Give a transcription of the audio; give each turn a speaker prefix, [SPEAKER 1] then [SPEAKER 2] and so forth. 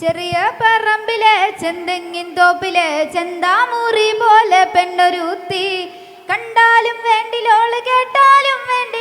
[SPEAKER 1] ചെറിയ പറമ്പിലെ ചെന്തെങ്ങിൻ തോപ്പിലെ ചെന്താമൂറി പോലെ പെണ്ണൊരുത്തി. കണ്ടാലും വേണ്ടിലോൾ കേട്ടാലും
[SPEAKER 2] വേണ്ടിലോളൂൽ